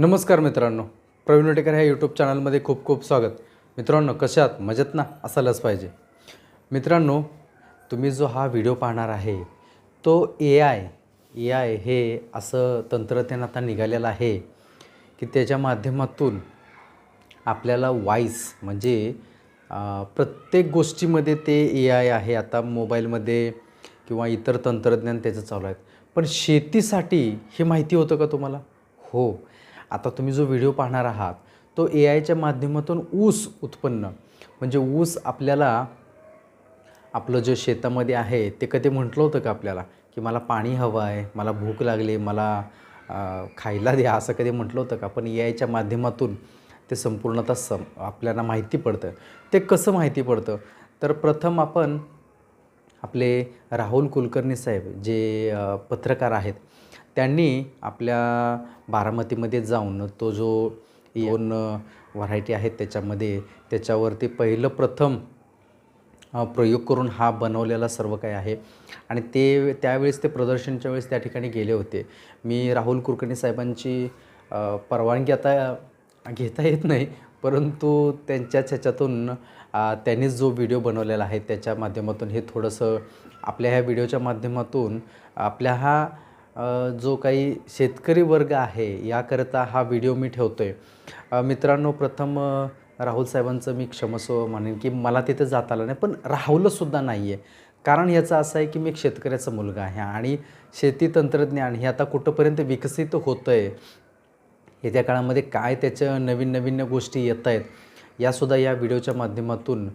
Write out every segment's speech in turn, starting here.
नमस्कार मित्रांनो. प्रवीण टेकर ह्या यूट्यूब चॅनलमध्ये खूप खूप स्वागत. मित्रांनो कशात मजेत ना? असायलाच पाहिजे. मित्रांनो तुम्ही जो हा व्हिडिओ पाहणार आहे तो ए आय ए आय हे असं तंत्रज्ञान आता निघालेलं आहे की त्याच्या माध्यमातून आपल्याला वाईस म्हणजे प्रत्येक गोष्टीमध्ये ते ए आय आहे आता मोबाईलमध्ये किंवा इतर तंत्रज्ञान त्याचं चालू आहे. पण शेतीसाठी हे माहिती होतं का तुम्हाला? हो. आता तुम्ही जो व्हिडिओ पाहणार आहात तो ए आयच्या माध्यमातून ऊस उत्पन्न म्हणजे ऊस आपल्याला आपलं जे शेतामध्ये आहे ते कधी म्हटलं होतं का आपल्याला की मला पाणी हवं आहे मला भूक लागली मला खायला द्या असं कधी म्हटलं होतं का? पण ए आयच्या माध्यमातून ते संपूर्णतः सम आपल्याला माहिती पडतं. ते कसं माहिती पडतं? तर प्रथम आपण आपले राहुल कुलकर्णी साहेब जे पत्रकार आहेत त्यांनी आपल्या बारामतीमध्ये जाऊन तो जो दोन व्हरायटी आहेत त्याच्यामध्ये त्याच्यावरती पहिलं प्रथम प्रयोग करून हा बनवलेला सर्व काही आहे. आणि ते त्यावेळेस ते प्रदर्शनच्या वेळेस त्या ठिकाणी गेले होते. मी राहुल कुलकर्णी साहेबांची परवानगी आता घेता येत नाही परंतु त्यांच्याच ह्याच्यातून अ, त्यांनीच जो व्हिडिओ बनवलेला आहे त्याच्या माध्यमातून हे थोडंसं आपल्या ह्या व्हिडिओच्या माध्यमातून आपल्या हा जो काही शेतकरी वर्ग आहे याकरता हा व्हिडिओ मी ठेवतो आहे मित्रांनो प्रथम राहुल साहेबांचं मी क्षमस्व म्हणेन की मला तिथे जाता आलं नाही पण राहुलसुद्धा नाही आहे कारण याचं असं आहे की मी एक शेतकऱ्याचा मुलगा आहे आणि शेती तंत्रज्ञान हे आता कुठंपर्यंत विकसित होतं आहे येत्या काळामध्ये काय त्याच्या नवीन नवीन गोष्टी येत आहेत यासुद्धा या व्हिडिओच्या माध्यमातून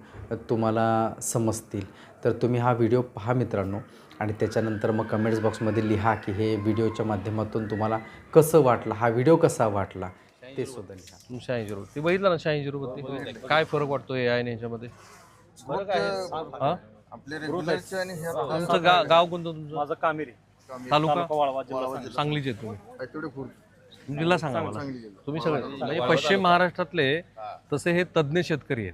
तुम्हाला समजतील. तर तुम्ही हा व्हिडिओ पहा मित्रांनो. आणि त्याच्यानंतर मग कमेंट्स बॉक्समध्ये लिहा की हे व्हिडिओच्या माध्यमातून तुम्हाला कसं वाटलं हा व्हिडिओ कसा वाटला? ते सुद्धा लिहा शहाऐंशी रुपये. ते बघितलं ना शहाऐंशी रुपये ते? काय फरक वाटतो ए आय ह्याच्यामध्ये? हा? आपले रेग्युलरचे आणि हे तुमचं गा गाव कोणतं तुमचं? माझं कामेरी. तालुका? वाळवा जिल्हा सांगली. सांगलीचे तुम्ही. जिल्हा सांगा मला. तुम्ही सगळे म्हणजे पश्चिम महाराष्ट्रातले तसे हे तज्ज्ञ शेतकरी आहेत.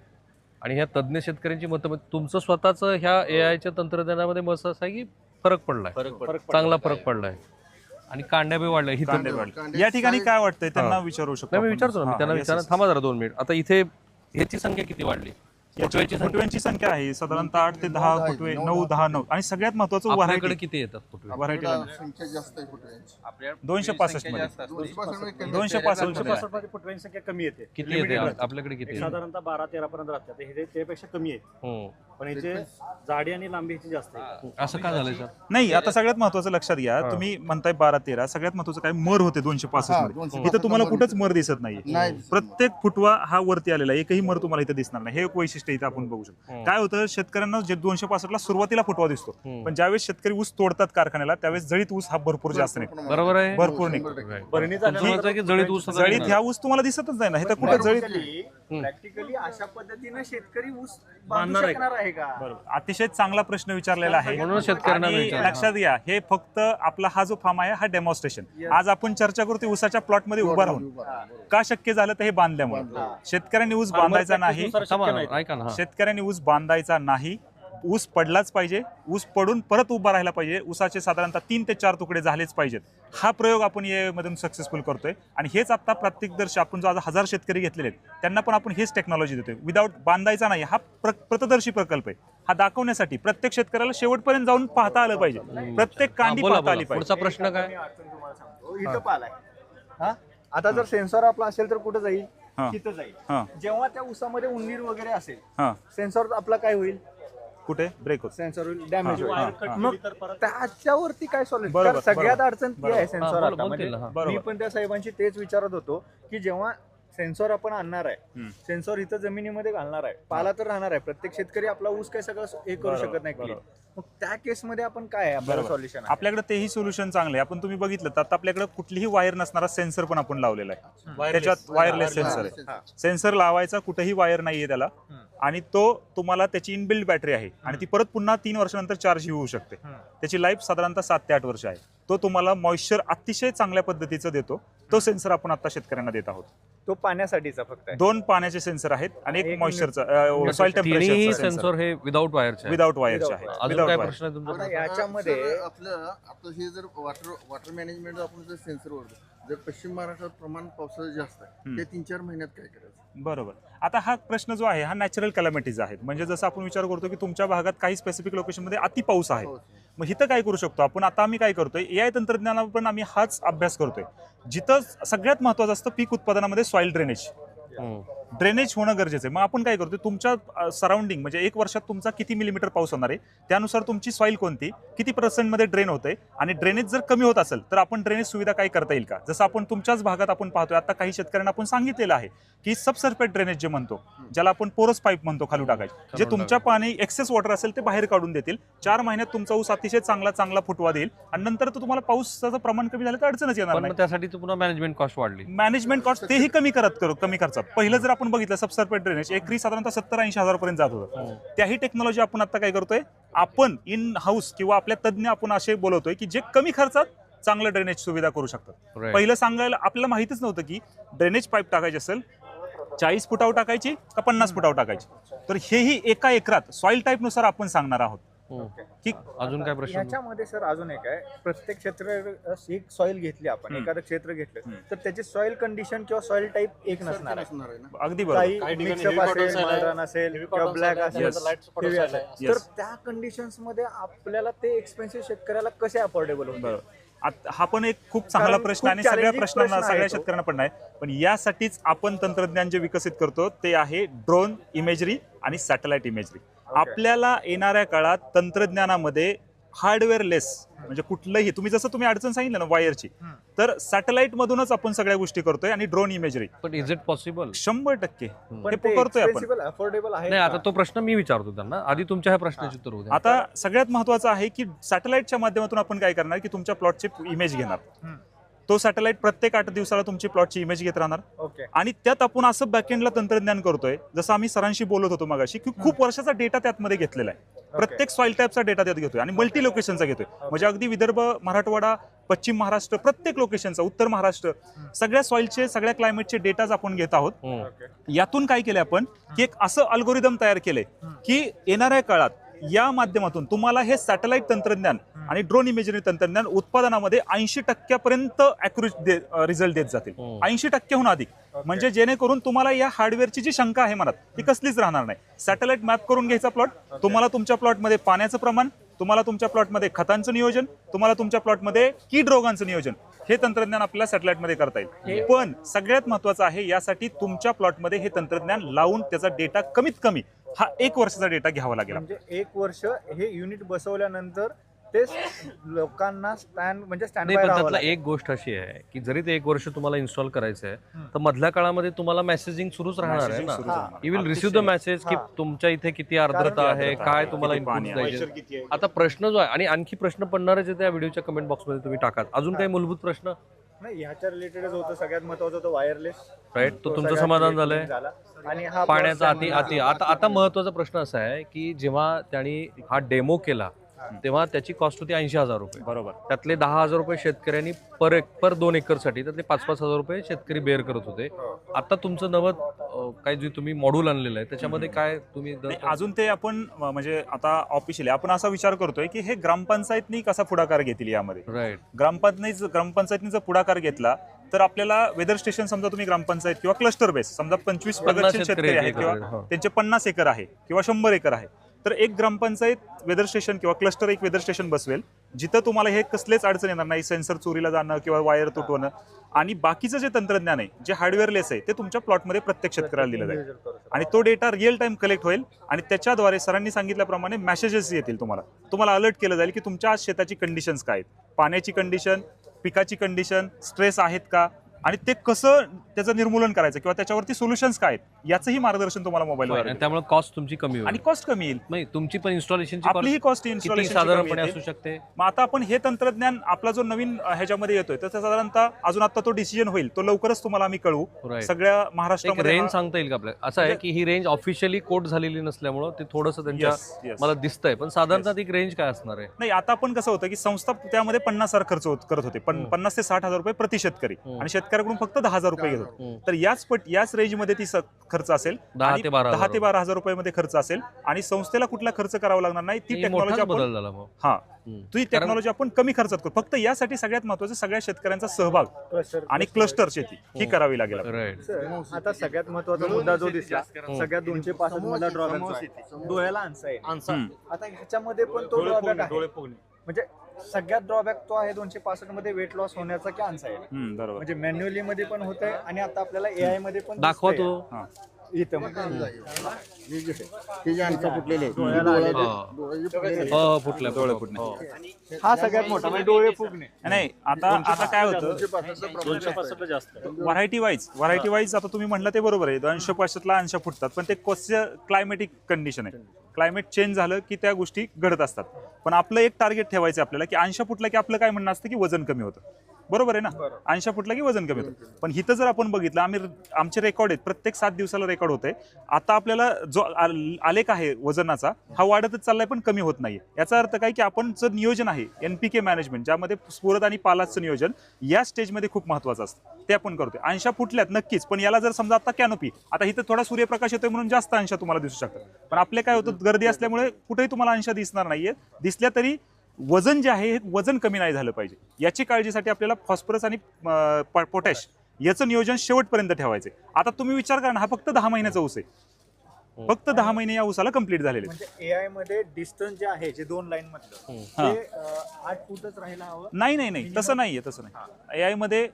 आणि ह्या तज्ज्ञ शेतकऱ्यांची मतं तुमचं स्वतःचं ह्या ए आयच्या तंत्रज्ञानामध्ये मत असं आहे की फरक पडलाय? फरक चांगला फरक पडलाय. आणि कांड्या बी वाढल्या. ही तर- या ठिकाणी काय वाटतंय? त्यांना विचारू शकतो नाही मी आपण. विचारतो ना मी हा, त्यांना yes, विचारा. थांबा जरा दोन मिनिट. आता इथे ह्याची संख्या किती वाढली? याची फुटव्यांची संख्या आहे. साधारणतः आठ ते दहा फुटवे नऊ दहा नऊ. आणि सगळ्यात महत्वाचं आपल्याकडे व्हरायटी किती येतात फुटवे? संख्या जास्त आहे फुटव्यांची. दोनशे पासष्टमध्ये. दोनशे पासून कमी दोनशे आहे. पासष्टमध्ये फुटव्यांची संख्या कमी येते. किती येते आपल्याकडे किती एक साधारणतः बारा तेरा पर्यंत राहतात. हे त्यापेक्षा कमी आहे. हम्म. पण याचे जाडी आणि लांबी ह्याची जास्त आहे. असं का झालंय सर? नाही आता सगळ्यात महत्वाचं लक्षात घ्या तुम्ही म्हणताय बारा तेरा सगळ्यात महत्वाचं काय मर होते दोनशे पासष्ट हा, मध्ये. इथं तुम्हाला कुठंच मर दिसत नाही प्रत्येक फुटवा हा वरती आलेला आहे. एकही मर तुम्हाला इथं दिसणार नाही. हे एक वैशिष्ट्य इथं आपण बघू शकतो. काय होतं शेतकऱ्यांना जे दोनशे पासष्टला सुरुवातीला फुटवा दिसतो पण ज्यावेळेस शेतकरी ऊस तोडतात कारखान्याला त्यावेळेस जळीत ऊस हा भरपूर जास्त नाही बरोबर आहे. भरपूर निघतो. जळीत ऊस जळीत. ह्या ऊस तुम्हाला दिसतच नाही ना. हे तर कुठं जळीत प्रॅक्टिकली अशा पद्धतीनं शेतकरी ऊस बांधू बांधणार आहे. शकणार आहे का? बरोबर. अतिशय चांगला प्रश्न विचारलेला आहे. म्हणून शेतकऱ्यांना आणि. लक्षात घ्या हे फक्त आपला हा जो फार्म आहे हा डेमॉन्स्ट्रेशन आज आपण चर्चा करू ते ऊसाच्या प्लॉटमध्ये उभा राहून. का शक्य झालं तर हे बांधल्यामुळे? शेतकऱ्यांनी ऊस बांधायचा नाही. थांबा ना, ऐका ना. हा. शेतकऱ्यांनी ऊस बांधायचा नाही. ऊस पडलाच पाहिजे ऊस पडून परत उभा राहिला पाहिजे. ऊसाचे साधारणतः तीन ते चार तुकडे झालेच पाहिजेत. हा प्रयोग आपण या मधून सक्सेसफुल करतोय. आणि हेच आता प्रत्येकदर्शी आपण जो आज हजार शेतकरी घेतलेले आहेत त्यांना पण आपण हेच टेक्नॉलॉजी देतोय. विदाऊट बांधायचा नाही हा प्र प्रतदर्शी प्रकल्प आहे. हा दाखवण्यासाठी प्रत्येक शेतकऱ्याला शेवटपर्यंत जाऊन पाहता आलं पाहिजे. प्रत्येक कांडी पाहता आली पाहिजे. प्रश्न काय? मी अडचण तुम्हाला सांगतो. इथं पालाय हा? आता जर सेन्सॉर आपला असेल तर कुठं जाईल. तिथं जाईल. हा. जेव्हा त्या उसामध्ये उंदीर वगैरे असेल हा. सेन्सॉर आपला काय होईल? कुठे? ब्रेक होत. सेन्सॉर होईल डॅमेज हा, होईल. हा. मग त्याच्यावरती काय सॉल्युशन बरोबर, सगळ्यात बरोबर. अडचण ती बरोबर. आहे हा, सेन्सॉर आता. म्हणजे. मी बरोबर. पण त्या साहेबांची तेच विचारत होतो की जेव्हा सेन्सॉर आपण आणणार आहे. सेन्सॉर इथं जमिनीमध्ये घालणार आहे पाला तर राहणार आहे. प्रत्येक शेतकरी आपला ऊस काही सगळं हे करू बरोबर, शकत नाही clean. बरोबर. मग त्या केसमध्ये आपण काय आहे? आपल्याला बरोबर. सॉल्युशन आपल्याकडे तेही सोल्युशन चांगलं आहे. आपण तुम्ही बघितलं तर आता आपल्याकडे कुठलीही वायर नसणारा सेन्सर पण आपण लावलेला आहे. त्याच्यात वायरलेस सेन्सर आहे. सेन्सर लावायचा कुठेही वायर नाहीये त्याला. आणि तो तुम्हाला त्याची इनबिल्ड बॅटरी आहे. आणि ती परत पुन्हा तीन वर्षानंतर चार्ज होऊ शकते. त्याची लाईफ साधारणतः सात ते आठ वर्ष आहे. तो तुम्हाला मॉइश्चर अतिशय चांगल्या पद्धतीचं देतो. तो सेन्सर आपण आता शेतकऱ्यांना देत आहोत. तो पाण्यासाठीचा फक्त आहे. दोन पाण्याचे सेन्सर आहेत आणि एक मॉइश्चरचा सॉइल टेम्परेचर सेन्सॉर हे विदाऊट वायरचे. विदाउट वायरचे आहे विदाउट प्रश्न याच्यामध्ये आपलं आपलं हे जर वॉटर वॉटर मॅनेजमेंट आपण जर सेन्सर जर पश्चिम महाराष्ट्रात प्रमाण पावसाचं जास्त आहे. ते तीन चार महिन्यात काय करायचं? बरोबर. आता हा प्रश्न जो आहे हा नॅचरल कॅलॅमिटीज आहेत. म्हणजे जसं आपण विचार करतो की तुमच्या भागात काही स्पेसिफिक लोकेशनमध्ये अति पाऊस आहे. पाऊस. मग इथं काय करू शकतो आपण? आता आम्ही काय करतोय ए आय तंत्रज्ञानावर पण आम्ही हाच अभ्यास करतोय. जिथं सगळ्यात महत्वाचं असतं पीक उत्पादनामध्ये सॉइल ड्रेनेज ड्रेनेज होणं गरजेचं आहे. मग आपण काय करतोय? तुमच्या सराउंडिंग म्हणजे एक वर्षात तुमचा किती मिलीमीटर पाऊस होणार आहे? त्यानुसार तुमची सॉईल कोणती? किती पर्सेंटमध्ये ड्रेन होते आणि ड्रेनेज जर कमी होत असेल तर आपण ड्रेनेज सुविधा काय करता येईल का? जसं आपण तुमच्याच भागात आपण पाहतोय आता काही शेतकऱ्यांना आपण सांगितलेलं आहे की सबसर्फेट ड्रेनेज जे म्हणतो ज्याला आपण पोरस पाईप म्हणतो खालू टाकायचे. जे तुमच्या पाणी एक्सेस वॉटर असेल ते बाहेर काढून देतील. चार महिन्यात तुमचा ऊस अतिशय चांगला चांगला फुटवा देईल. आणि नंतर तो तुम्हाला पावसाचं प्रमाण कमी झालं तर अडचणच येणार नाही. त्यासाठी पुन्हा मॅनेजमेंट कॉस्ट वाढली. मॅनेजमेंट कॉस्ट तेही कमी करत करू कमी खर्चात पहिलं जर आपण बघितलं सबसर्फेट ड्रेनेज एकरी साधारणतः सत्तर ऐंशी हजारपर्यंत जात होतं. त्याही टेक्नॉलॉजी आपण आता काय करतोय? आपण इन हाऊस किंवा आपल्या तज्ज्ञ आपण असे बोलवतोय की जे कमी खर्चात चांगलं ड्रेनेज सुविधा करू शकतात. पहिलं सांगायला आपल्याला माहितीच नव्हतं की ड्रेनेज पाईप टाकायची असेल चाळीस फुटावर टाकायची का पन्नास फुटावर टाकायची? तर हेही एका एकरात सॉइल टाईपनुसार आपण सांगणार आहोत. हम्म. की अजून काय प्रश्न? ह्याच्यामध्ये सर अजून एक आहे. प्रत्येक क्षेत्र एक सॉइल घेतली आपण. एखादं क्षेत्र घेतलं. तर त्याची सॉइल कंडिशन किंवा सॉइल टाईप एक नसणार अगदी असेल किंवा ब्लॅक असेल. तर त्या कंडिशन्समध्ये आपल्याला ते एक्सपेन्सिव्ह शेतकऱ्याला कसे अफोर्डेबल आत- हा पण एक खूप चांगला प्रश्न आणि सगळ्या प्रश्नांना सगळ्या. शेतकऱ्यांना पण नाही. पण यासाठीच आपण तंत्रज्ञान जे विकसित करतो ते आहे ड्रोन इमेजरी आणि सॅटेलाइट इमेजरी आपल्याला येणाऱ्या काळात तंत्रज्ञानामध्ये हार्डवेअर लेस म्हणजे कुठलंही तुम्ही जसं तुम्ही अडचण सांगितलं ना वायरची. तर सॅटेलाइट मधूनच आपण सगळ्या गोष्टी करतोय आणि ड्रोन इमेजरी. पण इज इट पॉसिबल शंभर टक्के. हे. करतोय आपण. अफोर्डेबल आहे नाही? आता तो प्रश्न मी विचारतो त्यांना. आधी तुमच्या ह्या प्रश्नाची उत्तर होऊ द्या. आता सगळ्यात महत्वाचं आहे की सॅटेलाइटच्या माध्यमातून आपण काय करणार की तुमच्या प्लॉटची इमेज घेणार. तो सॅटेलाइट प्रत्येक आठ दिवसाला तुमची प्लॉटची इमेज घेत राहणार. ओके आणि त्यात आपण असं बॅकएंडला तंत्रज्ञान करतोय जसं आम्ही सरांशी बोलत होतो मगाशी की खूप वर्षाचा डेटा त्यातमध्ये घेतलेला आहे. प्रत्येक सॉइल टाईपचा डेटा त्यात घेतोय आणि मल्टी लोकेशनचा घेतोय. म्हणजे अगदी विदर्भ मराठवाडा पश्चिम महाराष्ट्र प्रत्येक लोकेशनचा उत्तर महाराष्ट्र सगळ्या सॉइलचे सगळ्या क्लायमेटचे डेटाज आपण घेत आहोत. यातून काय केलंय आपण की एक असं अल्गोरिदम तयार केलंय की येणाऱ्या काळात या माध्यमातून तुम्हाला हे सॅटेलाइट तंत्रज्ञान आणि ड्रोन इमेजरी तंत्रज्ञान उत्पादनामध्ये ऐंशी टक्क्यापर्यंत अॅक्युरेट रिझल्ट देत जातील. हम्म. ऐंशी टक्क्याहून अधिक. म्हणजे जेणेकरून तुम्हाला या हार्डवेअरची जी शंका आहे मनात ती कसलीच राहणार नाही. सॅटेलाइट मॅप करून घ्यायचा प्लॉट तुम्हाला तुमच्या प्लॉटमध्ये पाण्याचं प्रमाण तुम्हाला तुमच्या प्लॉटमध्ये खतांचं नियोजन तुम्हाला तुमच्या प्लॉटमध्ये कीड रोगांचं नियोजन हे तंत्रज्ञान आपल्याला सॅटेलाइटमध्ये करता येईल. पण सगळ्यात महत्वाचं आहे यासाठी तुमच्या प्लॉटमध्ये हे तंत्रज्ञान लावून त्याचा डेटा कमीत कमी हा एक वर्षाचा डेटा घ्यावा लागेल म्हणजे एक वर्ष हे युनिट बसवल्यानंतर ते लोकांना स्टँड म्हणजे स्टँड नाही पण त्यातला एक गोष्ट अशी आहे की जरी ते एक वर्ष तुम्हाला इन्स्टॉल करायचं आहे तर मधल्या काळामध्ये तुम्हाला मेसेजिंग सुरूच राहणार आहे Messaging ना? राहणार. You will receive the message की. तुमच्या इथे किती आर्द्रता आहे काय तुम्हाला किती पाणी इनपुट आहे. द्यायचे किती आहे. आता प्रश्न जो आहे आणि आणखी प्रश्न पडणारच आहे त्या व्हिडिओच्या कमेंट बॉक्समध्ये तुम्ही टाका अजून काही मूलभूत प्रश्न? नाही ह्याच्या रिलेटेडच होतं सगळ्यात महत्वाचं होतं वायरलेस राईट तो तुमचं समाधान झालंय. आणि हा पाण्याचा अति अति आता आता महत्त्वाचा प्रश्न असा आहे की जेव्हा त्यांनी हा डेमो केला तेव्हा त्याची कॉस्ट होती ऐंशी हजार रुपये. बरोबर. त्यातले दहा हजार रुपये शेतकऱ्यांनी पर एक पर दोन एकरसाठी त्यातले पाच पाच हजार रुपये शेतकरी बेअर करत होते. आता तुमचं नवं काय जे तुम्ही मॉड्यूल आणलेलं आहे त्याच्यामध्ये काय तुम्ही अजून ते आपण म्हणजे आता ऑफिशियली आपण असा विचार करतोय की हे ग्रामपंचायतनी कसा पुढाकार घेतील यामध्ये? राईट ग्रामपंचायत ग्रामपंचायतनी जर पुढाकार घेतला तर आपल्याला वेदर स्टेशन समजा तुम्ही ग्रामपंचायत किंवा क्लस्टर बेस समजा पंचवीस प्रगतशील शेतकरी आहेत किंवा हा. त्यांचे पन्नास एकर आहे किंवा शंभर एकर आहे. तर एक ग्रामपंचायत वेदर स्टेशन किंवा क्लस्टर एक वेदर स्टेशन बसवेल. जिथं तुम्हाला हे कसलेच अडचण येणार नाही सेन्सर चोरीला जाणं किंवा वायर तुटवणं. आणि बाकीचं जे तंत्रज्ञान आहे जे हार्डवेअरलेस आहे ते तुमच्या प्लॉटमध्ये प्रत्येक शेतकऱ्याला दिलं जाईल. आणि तो डेटा रिअल टाइम कलेक्ट होईल आणि त्याच्याद्वारे सरांनी सांगितल्याप्रमाणे मेसेजेस येतील तुम्हाला. तुम्हाला अलर्ट केलं जाईल की तुमच्या आज शेताची कंडिशन्स काय आहेत. पाण्याची कंडिशन पिकाची कंडिशन स्ट्रेस आहेत का? आणि ते कसं त्याचं निर्मूलन करायचं किंवा त्याच्यावरती सोल्युशन्स काय आहेत याचंही मार्गदर्शन तुम्हाला मोबाईलवर आणि त्यामुळे कॉस्ट तुमची कमी आणि होईल कॉस्ट कमी येईल. नाही तुमची पण इन्स्टॉलेशनची आपलीही कॉस्ट इन्स्टॉलेशन साधारणपणे असू शकते? मग आता आपण हे तंत्रज्ञान आपला जो नवीन ह्याच्यामध्ये येतोय तर साधारणतः अजून आता तो डिसिजन होईल. तो लवकरच तुम्हाला आम्ही कळवू. सगळ्या एक महाराष्ट्रामध्ये रेंज सांगता येईल का आपल्याला? असं आहे की ही रेंज ऑफिशियली कोट झालेली नसल्यामुळं ते थोडंसं त्यांच्या. मला दिसतंय. पण साधारणतः ती रेंज काय असणार आहे? नाही आता आपण कसं होतं की संस्था त्यामध्ये पन्नास हजार खर्च होत- करत होते. पण. पन्नास ते साठ हजार रुपये प्रति शेतकरी. आणि शेतकरी शेतकऱ्याकडून फक्त दहा हजार रुपये घेतो. तर याच पट याच रेंजमध्ये ती खर्च असेल दहा ते बारा दहा हजार ते बारा हजार रुपयामध्ये खर्च असेल आणि संस्थेला कुठला खर्च करावा लागणार नाही ती ही टेक्नॉलॉजी आपण हा. ती टेक्नॉलॉजी आपण कमी खर्चात करू फक्त यासाठी सगळ्यात महत्वाचं सगळ्या शेतकऱ्यांचा सहभाग आणि क्लस्टर शेती ही हो. करावी लागेल आता सगळ्यात महत्त्वाचा मुद्दा जो दिसला सगळ्यात दोनशे पासष्ट डोळ्याला आहे. आता ह्याच्यामध्ये पण तो ड्रॉबॅक आहे. म्हणजे सगळ्यात ड्रॉबॅक तो आहे दोनशे पासष्टमध्ये वेट लॉस होण्याचा की अन्सा आहे. हम्म, बरोबर. म्हणजे मॅन्युअली मध्ये पण होत आहे आणि आता आपल्याला एआयमध्ये पण दाखवा दिसतंय. तो हा. इथं म्हणजे हे जे हे फुटलेले आहेत, हा. डोळे जे फुटलेले आहेत, हो डोळे सगळ्यात मोठा म्हणजे डोळे फुगणे नाही आता आता काय होतं? दोनशे जास्त. व्हरायटी वाईज व्हरायटी वाईज आता तुम्ही म्हटलं ते बरोबर आहे. दोनशे पाचशेतला अंश फुटतात पण ते कसं क्लायमेटिक कंडिशन आहे? क्लायमेट चेंज झालं की त्या गोष्टी घडत असतात. पण आपलं एक टार्गेट ठेवायचं आपल्याला की अंश फुटला की आपलं काय म्हणणं असतं की वजन कमी होतं. बरोबर आहे ना? अंश फुटला की वजन कमी होतं. पण इथं जर आपण बघितलं आम्ही आमचे रेकॉर्ड आहेत प्रत्येक सात दिवसाला रेकॉर्ड होते आता आपल्याला जो आल- आलेख आहे वजनाचा हा वाढतच चाललाय पण कमी होत नाहीये. याचा अर्थ काय की आपण जर नियोजन आहे एनपीके मॅनेजमेंट ज्यामध्ये स्फुरद आणि पालाचं नियोजन या स्टेजमध्ये खूप महत्वाचं असतं. ते आपण करतोय. अंशा फुटल्यात नक्कीच पण याला जर समजा आता कॅनोपी आता इथं थोडा सूर्यप्रकाश येतोय म्हणून जास्त अंशा तुम्हाला दिसू शकतात. पण आपले काय होतं गर्दी असल्यामुळे कुठेही तुम्हाला अंशा दिसणार नाहीये. दिसल्या तरी वजन जे आहे हे वजन कमी नाही झालं पाहिजे. याची काळजीसाठी आपल्याला फॉस्फरस आणि पोटॅश याचं नियोजन शेवटपर्यंत ठेवायचे आता तुम्ही विचार करा ना हा फक्त दहा महिन्याचा ऊस आहे. फक्त दहा महिने या ऊसाला कंप्लीट झालेले आहेत. म्हणजे एआयमध्ये डिस्टन्स जे आहे जे दोन लाईन मधलं हा. आठ फूटच राहायला हवं? नाही नाही नाही. तसं नाहीये तसं नाही. एआयमध्ये.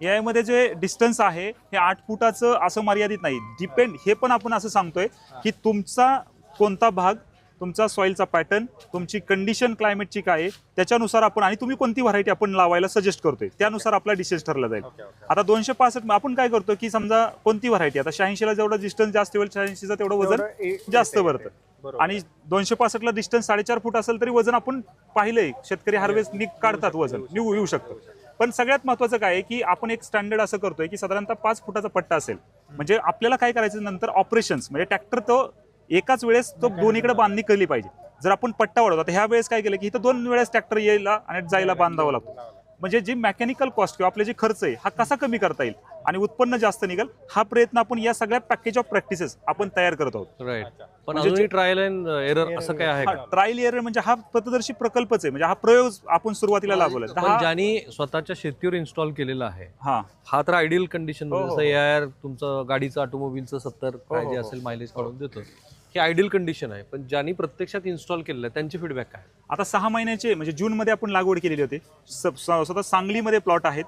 एआयमध्ये जे डिस्टन्स आहे हे आठ फुटाचं असं मर्यादित नाही. डिपेंड हे पण आपण असं सांगतोय की तुमचा कोणता भाग? तुमचा सॉईलचा पॅटर्न तुमची कंडिशन क्लायमेटची काय आहे? त्याच्यानुसार आपण आणि तुम्ही कोणती व्हरायटी आपण लावायला सजेस्ट करतोय? त्यानुसार आपला डिसिज ठरला जाईल. आता दोनशे पासष्ट आपण काय करतो की समजा कोणती व्हरायटी आता शहाऐंशीला जेवढं डिस्टन्स जास्त होईल शहाऐंशीचं तेवढं वजन जास्त. भरतं. आणि दोनशे पासष्टला डिस्टन्स साडेचार फूट असेल तरी वजन आपण पाहिलंय. शेतकरी हार्वेस्ट निघ काढतात वजन. निघू येऊ शकतं. पण सगळ्यात महत्वाचं काय आहे की आपण एक स्टँडर्ड असं करतोय की साधारणतः पाच फुटाचा पट्टा असेल. म्हणजे आपल्याला काय करायचं नंतर? ऑपरेशन्स म्हणजे ट्रॅक्टर तो एकाच वेळेस तो दोन्हीकडे बांधणी केली पाहिजे. जर आपण पट्टा वाढवतो तर ह्या वेळेस काय केलं की इथं दोन वेळेस ट्रॅक्टर यायला आणि जायला बांधावा लागतो. म्हणजे जे मेकॅनिकल कॉस्ट किंवा आपले जे खर्च आहे हा कसा कमी करता येईल आणि उत्पन्न जास्त निघेल हा प्रयत्न आपण या सगळ्या पॅकेज ऑफ प्रॅक्टिसेस आपण तयार करत आहोत. राईट पण म्हणजे अजूनही ट्रायल अँड एरर असं काय आहे हा का? ट्रायल एरर म्हणजे हा पथदर्शी प्रकल्पच आहे. म्हणजे हा प्रयोग आपण सुरुवातीला पण दहा ज्यांनी स्वतःच्या शेतीवर इन्स्टॉल केलेला आहे हा. हा तर आयडियल कंडिशन हो, हो, जसं एआर तुमचं गाडीचं ऑटोमोबिलचं सत्तर काय हो, जे हो. असेल मायलेज काढून देतं ही आयडियल कंडिशन आहे पण ज्यांनी प्रत्यक्षात इन्स्टॉल केलेलं आहे त्यांचे फीडबॅक काय? आता सहा महिन्याचे म्हणजे जून मध्ये आपण लागवड केलेली होती. स- स- स्वतः सांगलीमध्ये प्लॉट आहेत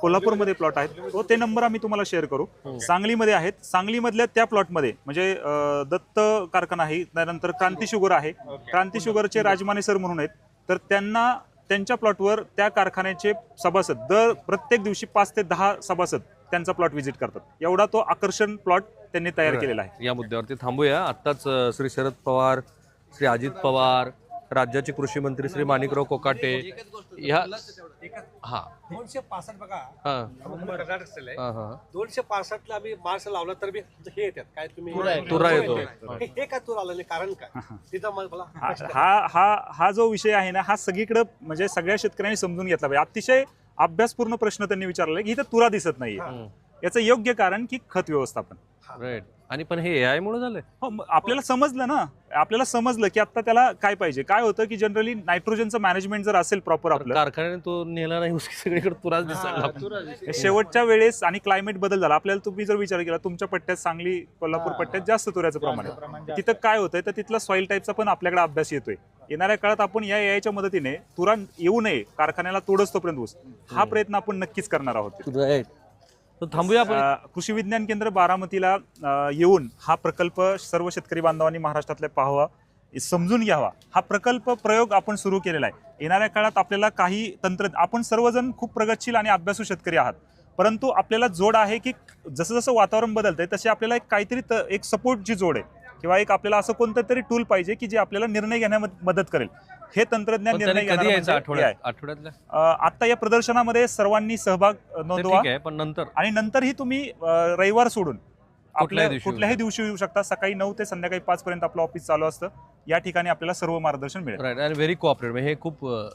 कोल्हापूरमध्ये प्लॉट आहेत. तो ते नंबर आम्ही तुम्हाला शेअर करू. सांगलीमध्ये आहेत. सांगलीमधल्या त्या प्लॉटमध्ये म्हणजे अ, दत्त कारखाना आहे त्यानंतर क्रांती शुगर आहे. क्रांती शुगरचे राजमाने सर म्हणून आहेत. तर त्यांना त्यांच्या प्लॉटवर त्या कारखान्याचे सभासद दर प्रत्येक दिवशी पाच ते दहा सभासद त्यांचा प्लॉट व्हिजिट करतात. एवढा तो आकर्षण प्लॉट त्यांनी तयार केलेला आहे. या मुद्द्यावरती थांबूया. आत्ताच श्री शरद पवार श्री अजित पवार राज्याचे कृषी मंत्री श्री माणिकराव कोकाटे ह्या हा. दोनशे पासष्ट बघा. हा. कर्नाटक हा हा. दोनशे पासष्टला आम्ही मार्च लावला तर मी हे येतात. काय तुम्ही तुरा येतो. हे- हे काय तुरा आलं? कारण काय? तिथं मला हा हा हा हा जो विषय आहे ना हा सगळीकडे म्हणजे सगळ्या शेतकऱ्यांनी समजून घेतला पाहिजे. अतिशय अभ्यासपूर्ण प्रश्न त्यांनी विचारले की इथं तुरा दिसत नाहीये. याचं योग्य कारण की खत व्यवस्थापन. राईट आणि पण हे एआय मुळे झालंय? हो मग आपल्याला समजलं ना. आपल्याला समजलं की आता त्याला काय पाहिजे? काय होतं की जनरली नायट्रोजनचं मॅनेजमेंट जर असेल प्रॉपर आपलं कारखान्याने तो नेला नाही उसकी सगळीकडे तुराच दिसायला. शेवटच्या वेळेस आणि क्लायमेट बदल झाला. आपल्याला तुम्ही जर विचार केला तुमच्या पट्ट्यात सांगली कोल्हापूर पट्ट्यात जास्त तुऱ्याचं प्रमाण आहे. तिथं काय होतंय? तर तिथला सॉइल टाईपचा पण आपल्याकडे अभ्यास येतोय. येणाऱ्या काळात आपण या याच्या मदतीने तुरा येऊ नये. कारखान्याला तोडच तोपर्यंत ऊस. हा प्रयत्न आपण नक्कीच करणार आहोत. राईट तर थांबूया आपण. कृषी विज्ञान केंद्र बारामतीला येऊन हा प्रकल्प सर्व शेतकरी बांधवांनी महाराष्ट्रातले पाहावा समजून घ्यावा. हा प्रकल्प प्रयोग आपण सुरू केलेला आहे. येणाऱ्या काळात आपल्याला काही तंत्र आपण सर्वजण खूप प्रगतशील आणि अभ्यासू शेतकरी आहात. परंतु आपल्याला जोड आहे की जसं जसं वातावरण बदलतंय तसे आपल्याला एक काहीतरी त- एक सपोर्टची जोड आहे. किंवा एक आपल्याला असं कोणतं तरी टूल पाहिजे की जे आपल्याला निर्णय घेण्यामध्ये मदत करेल. हे तंत्रज्ञान निर्णय कधी यायचं म्हणजे आठवड्यात. आठवड्यातल्या आता या प्रदर्शनामध्ये सर्वांनी सहभाग नोंदवा. ठीक आहे पण नंतर? आणि नंतरही तुम्ही अ, रविवार सोडून आपल्या दिवशी कुठल्याही दिवशी येऊ शकता. सकाळी नऊ ते संध्याकाळी पाच पर्यंत आपलं ऑफिस चालू असतं. या ठिकाणी आपल्याला सर्व मार्गदर्शन मिळेल. राईट आणि व्हेरी कोऑपरेट हे खूप अं,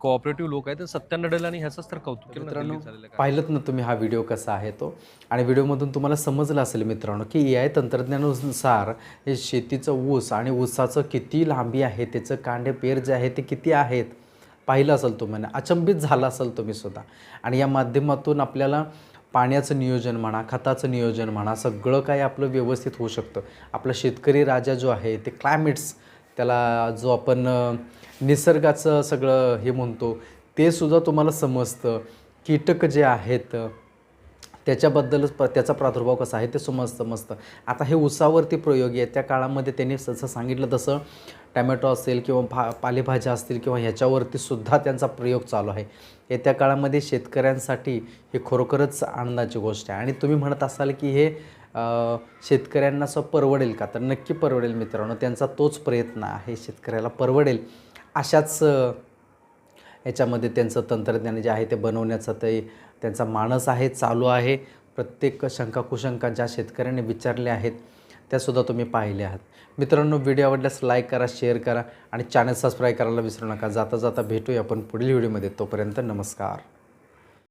कोऑपरेटिव्ह लोक आहेत ते सत्याण्णव डल आणि ह्याचंच तर कौतुक केलं मित्रांनो. पाहिलं ना तुम्ही हा व्हिडिओ कसा आहे तो? आणि व्हिडिओमधून तुम्हाला समजलं असेल मित्रांनो की ए आय तंत्रज्ञानानुसार हे शेतीचं ऊस आणि ऊसाचं किती लांबी आहे त्याचं कांडे पेर जे आहे ते किती आहेत पाहिलं असेल तुम्हाला अचंबित झाला असेल तुम्ही सुद्धा. आणि या माध्यमातून आपल्याला पाण्याचं नियोजन म्हणा खताचं नियोजन म्हणा सगळं काही आपलं व्यवस्थित होऊ शकतं. आपला शेतकरी राजा जो आहे ते क्लायमेट्स त्याला जो आपण निसर्गाचं सगळं हे म्हणतो ते सुद्धा तुम्हाला समजतं. कीटक जे आहेत त्याच्याबद्दलच प्र त्याचा प्रादुर्भाव कसा आहे ते समजतं समजतं आता हे उसावरती प्रयोग आहे त्या काळामध्ये त्यांनी जसं सांगितलं तसं टॅमॅटो असेल किंवा भा पालेभाज्या असतील किंवा ह्याच्यावरती सुद्धा त्यांचा प्रयोग चालू आहे. येत्या काळामध्ये शेतकऱ्यांसाठी हे खरोखरच आनंदाची गोष्ट आहे. आणि तुम्ही म्हणत असाल की हे शेतकऱ्यांना असं परवडेल का? तर नक्की परवडेल मित्रांनो. त्यांचा तोच प्रयत्न आहे. शेतकऱ्याला परवडेल. अशाच याच्यामध्ये त्यांचं तंत्रज्ञान जे आहे ते बनवण्याचा ते त्यांचा मानस आहे चालू आहे. प्रत्येक शंका कुशंका ज्या शेतकऱ्यांनी विचारल्या आहेत त्यासुद्धा तुम्ही पाहिल्या आहात. मित्रांनो व्हिडिओ आवडल्यास लाईक करा शेअर करा आणि चॅनल सबस्क्राईब करायला विसरू नका. जाता जाता भेटूया आपण पुढील व्हिडिओमध्ये. तोपर्यंत नमस्कार.